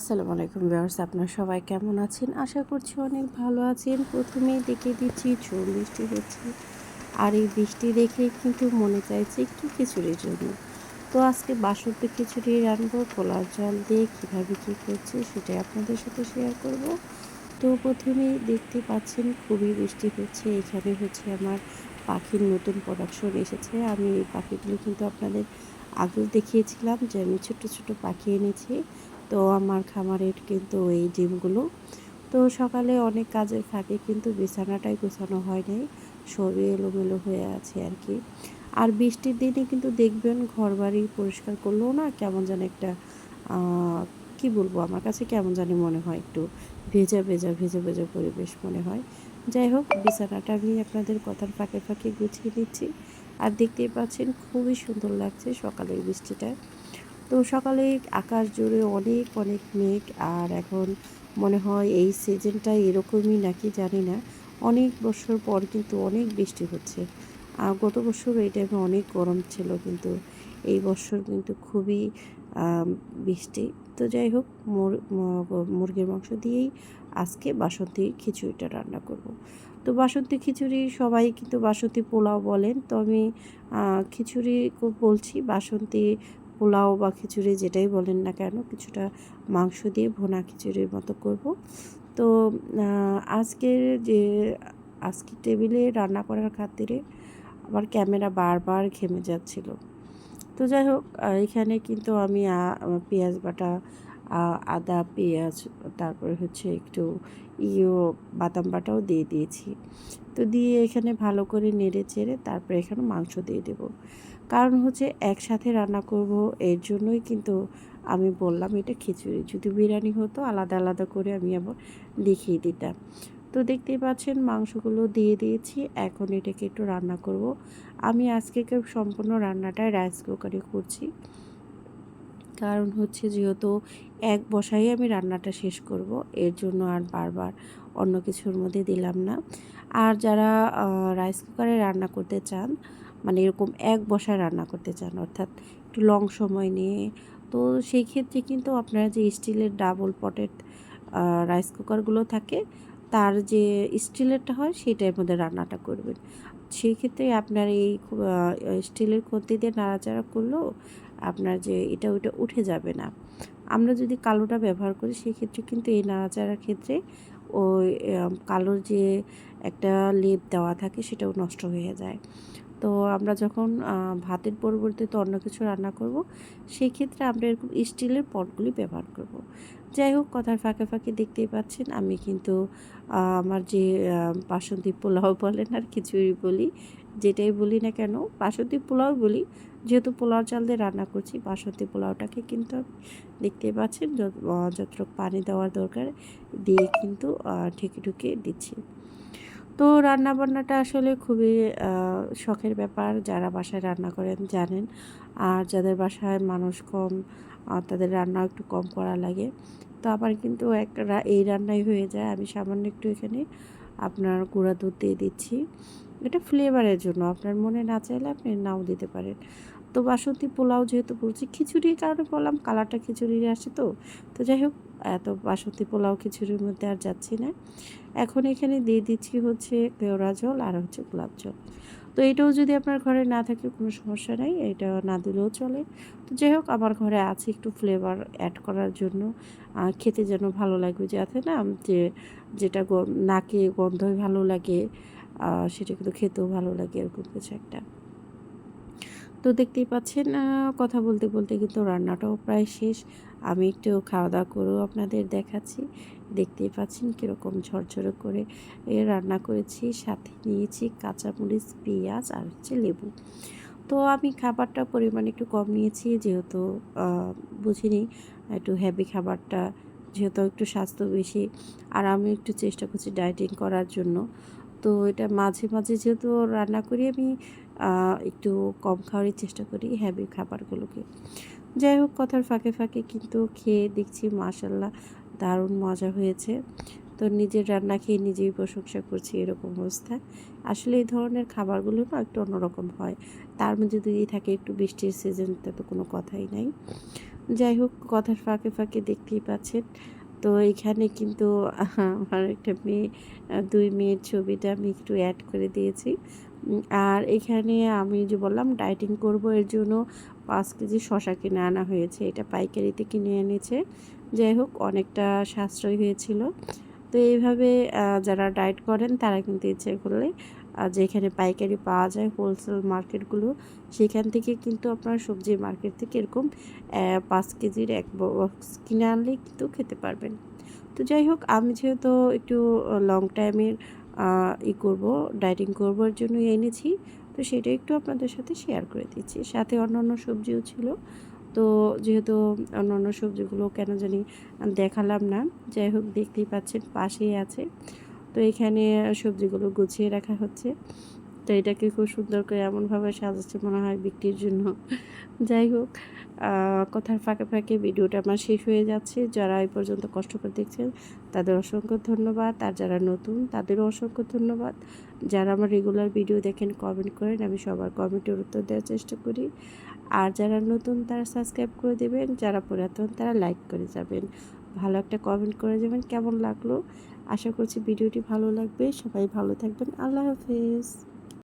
আসসালামু আলাইকুম ভিউয়ার্স, আপনারা সবাই কেমন আছেন? আশা করছি অনেক ভালো আছেন। প্রথমেই দেখে দিচ্ছি ঝোল বৃষ্টি হচ্ছে। আর এই বৃষ্টি দেখে কিন্তু মনে চাইছে কি খিচুড়ির জন্য। তো আজকে বাসন্তী খিচুড়ি রানবো পোলার জল দিয়ে কীভাবে কী করছি সেটাই আপনাদের সাথে শেয়ার করব। তো প্রথমেই দেখতে পাচ্ছেন খুবই বৃষ্টি হচ্ছে। এখানে হচ্ছে আমার পাখির নতুন প্রোডাকশন এসেছে। আমি এই পাখিগুলো কিন্তু আপনাদের আগেও দেখিয়েছিলাম যে আমি ছোটো ছোটো পাখি এনেছি। তো আমার খামারের কিন্তু এই ডিমগুলো। তো সকালে অনেক কাজের ফাঁকে কিন্তু বিছানাটাই গোছানো হয় নাই, শরীর এলোমেলো হয়ে আছে আর কি। আর বৃষ্টির দিনে কিন্তু দেখবেন ঘর বাড়ি পরিষ্কার করলেও না কেমন যেন একটা কি বলব আমার কাছে কেমন জানি মনে হয় একটু ভেজা ভেজা ভেজা ভেজা পরিবেশ মনে হয়। যাই হোক, বিছানাটা আমি আপনাদের কথার ফাঁকে ফাঁকে গুছিয়ে দিচ্ছি আর দেখতেই পাচ্ছেন খুবই সুন্দর লাগছে সকালের বৃষ্টিটা। তো সকালে আকাশ জুড়ে অনেক অনেক মেঘ আর এখন মনে হয় এই সিজনটা এরকমই নাকি জানি না। অনেক বছর পর কিন্তু অনেক বৃষ্টি হচ্ছে। আর গত বছর এই টাইমে অনেক গরম ছিল কিন্তু এই বছর কিন্তু খুবই বৃষ্টি। তো যাই হোক মুরগির মাংস দিয়েই আজকে বাসন্তী খিচুড়িটা রান্না করব। তো বাসন্তী খিচুড়ি সবাই কিন্তু বাসন্তী পোলাও বলেন। তো আমি খিচুড়ি বলছি বাসন্তী পোলাও বা খিচুড়ি যেটাই বলেন না কেন কিছুটা মাংস দিয়ে ভোনা খিচুড়ির মতো করব। তো আজকের যে আজকে টেবিলে রান্না করার খাতিরে আমার ক্যামেরা বারবার ঘেমে যাচ্ছিল। তো যাই হোক এখানে কিন্তু আমি পেঁয়াজ বাটা আদা, পেঁয়াজ, তারপরে হচ্ছে একটু ইও বাদাম বাটাও দিয়ে দিয়েছি। তো দিয়ে এখানে ভালো করে নেড়ে চেড়ে তারপরে এখানে মাংস দিয়ে দেবো। কারণ হচ্ছে একসাথে রান্না করব, এর জন্যই কিন্তু আমি বললাম এটা খিচুড়ি। যদি বিরিয়ানি হতো আলাদা আলাদা করে আমি আবার দেখিয়ে দিতাম। তো দেখতেই পাচ্ছেন মাংসগুলো দিয়ে দিয়েছি, এখন এটাকে একটু রান্না করব। আমি আজকে সম্পূর্ণ রান্নাটাই রাইস কুকারে করছি। কারণ হচ্ছে যেহেতু এক বসাই আমি রান্নাটা শেষ করব, এর জন্য আর বারবার অন্য কিছুর মধ্যে দিলাম না। আর যারা রাইস কুকারে রান্না করতে চান মানে এরকম এক বসায় রান্না করতে চান, অর্থাৎ একটু লং সময় নিয়ে, তো সেই ক্ষেত্রে কিন্তু আপনারা যে স্টিলের ডাবল পটেড রাইস কুকারগুলো থাকে, তার যে স্টিলেরটা হয়, সেটার মধ্যে রান্নাটা করবেন। সেই ক্ষেত্রে আপনার এই স্টিলের দিয়ে নাড়াচাড়া করলেও আপনার যে এটা ওইটা উঠে যাবে না আমরা যদি কালোটা ব্যবহার করি, সেক্ষেত্রে কিন্তু এই নাড়াচাড়ার ক্ষেত্রে ওই কালোর যে একটা লেপ দেওয়া থাকে, সেটাও নষ্ট হয়ে যায় তো আমরা যখন ভাতের পরিবর্তে অন্য কিছু রান্না করব সেই ক্ষেত্রে আমরা এরকম স্টিলের পটগুলি ব্যবহার করব। যাই হোক, কথার ফাঁকে ফাঁকে দেখতেই পাচ্ছেন, আমি কিন্তু আমার যে বাসন্তী পোলাও বলেন আর খিচুড়ি বলি যেটাই বলি না কেন, বাসন্তী পোলাও বলি। যেহেতু পোলাও চাল দিয়ে রান্না করছি, বাসন্তী পোলাওটাকে কিন্তু দেখতেই পাচ্ছেন যতটুকু পানি দেওয়ার দরকার দিয়ে কিন্তু ঠেকে ঠুকে দিচ্ছি। তো রান্না বান্নাটা আসলে খুবই শখের ব্যাপার। যারা বাসায় রান্না করেন জানেন। আর যাদের বাসায় মানুষ কম তাদের রান্না একটু কম করা লাগে। তো আবার কিন্তু এক এই রান্নাই হয়ে যায়। আমি সামান্য একটু এখানে আপনার গুঁড়া দুধ দিয়ে দিচ্ছি। এটা ফ্লেভারের জন্য। আপনার মনে না চাইলে আপনি নাও দিতে পারেন। তো বাসন্তী পোলাও যেহেতু বলছি, খিচুড়ির কারণে বললাম কালারটা খিচুড়ির আসে তো। তো যাই হোক এত বাসন্তী পোলাও খিচুড়ির মধ্যে আর যাচ্ছি না। এখন এখানে দিয়ে দিচ্ছি হচ্ছে কেওড়া জল আর হচ্ছে গোলাপ জল তো এটাও যদি আপনার ঘরে না থাকে কোনো সমস্যা নেই, এটা না দিলেও চলে। তো যাই হোক, আমার ঘরে আছে একটু ফ্লেভার অ্যাড করার জন্য। খেতে যেন ভালো লাগবে যাতে না যে, যেটা নাকে গন্ধই ভালো লাগে সেটা কিন্তু খেতেও ভালো লাগে, এরকম কিছু একটা। তো দেখতেই পাচ্ছেন কথা বলতে বলতে কিন্তু রান্নাটাও প্রায় শেষ। আমি একটু খাওয়া দাওয়া করেও আপনাদের দেখাচ্ছি। দেখতেই পাচ্ছেন কীরকম ঝরঝরে করে রান্না করেছি। সাথে নিয়েছি কাঁচামরিচ, পেঁয়াজ আর হচ্ছে লেবু। তো আমি খাবারটা পরিমাণ একটু কম নিয়েছি যেহেতু বুঝিনি, একটু হ্যাভি খাবারটা, যেহেতু একটু স্বাস্থ্য বেশি। আর আমি একটু চেষ্টা করছি ডায়েটিং করার জন্য। তো এটা মাঝে মাঝে যেহেতু রান্না করি আমি একটু কম খাওয়ারই চেষ্টা করি হ্যাভি খাবারগুলোকে। যাই হোক, কথার ফাঁকে ফাঁকে কিন্তু খেয়ে দেখছি মাশাল্লাহ দারুণ মজা হয়েছে। তো নিজের রান্না খেয়ে নিজেই প্রশংসা করছি এরকম অবস্থা। আসলে এই ধরনের খাবারগুলো না একটু অন্যরকম হয়। তার মধ্যে যদি থাকে একটু বৃষ্টির সিজনটা তো কোনো কথাই নাই। যাই হোক, কথার ফাঁকে ফাঁকে দেখতেই পাচ্ছেন। তো এখানে কিন্তু আমার একটা মেয়ে দুই মেয়ের ছবিটা আমি একটু অ্যাড করে দিয়েছি। আর এখানে আমি যে বললাম ডায়েটিং করব এর জন্য পাঁচ কেজি শশা কিনে আনা হয়েছে, এটা পাইকারিতে কিনে এনেছে। যাই হোক, অনেকটা সাশ্রয় হয়েছিল। তো এইভাবে যারা ডায়েট করেন তারা কিন্তু ইচ্ছে করলে আহ, যেখানে পাইকারি পাওয়া যায় হোলসেল মার্কেটগুলো সেখান থেকে কিন্তু আপনার সবজির মার্কেট থেকে এরকম পাঁচ কেজির এক বক্স কিনে আনলে কিন্তু খেতে পারবেন। তো যাই হোক আমি যেহেতু একটু লং টাইমের ই করব ডায়েটিং করবার জন্য এনেছি তো সেটা একটু আপনাদের সাথে শেয়ার করে দিচ্ছি। সাথে অন্যান্য সবজিও ছিল তো যেহেতু অন্যান্য সবজিগুলো কেন জানি দেখালাম না যাই হোক দেখতেই পাচ্ছেন পাশেই আছে। তো এখানে সবজিগুলো গুছিয়ে রাখা হচ্ছে। তো এটাকে খুব সুন্দর করে এমনভাবে সাজাচ্ছে মনে হয় বিক্রির জন্য। যাই হোক কথার ফাঁকে ফাঁকে ভিডিওটা আমার শেষ হয়ে যাচ্ছে। যারা এই পর্যন্ত কষ্ট করে দেখছেন, তাদের অসংখ্য ধন্যবাদ। আর যারা নতুন, তাদেরও অসংখ্য ধন্যবাদ। যারা আমার রেগুলার ভিডিও দেখেন কমেন্ট করেন, আমি সবার কমেন্টের উত্তর দেওয়ার চেষ্টা করি। আর যারা নতুন, তারা সাবস্ক্রাইব করে দেবেন। যারা পুরাতন, তারা লাইক করে যাবেন। ভালো একটা কমেন্ট করে যাবেন। কেমন লাগল? আশা করছি ভিডিওটি ভালো লাগবে। সবাই ভালো থাকবেন। আল্লাহ হাফেজ।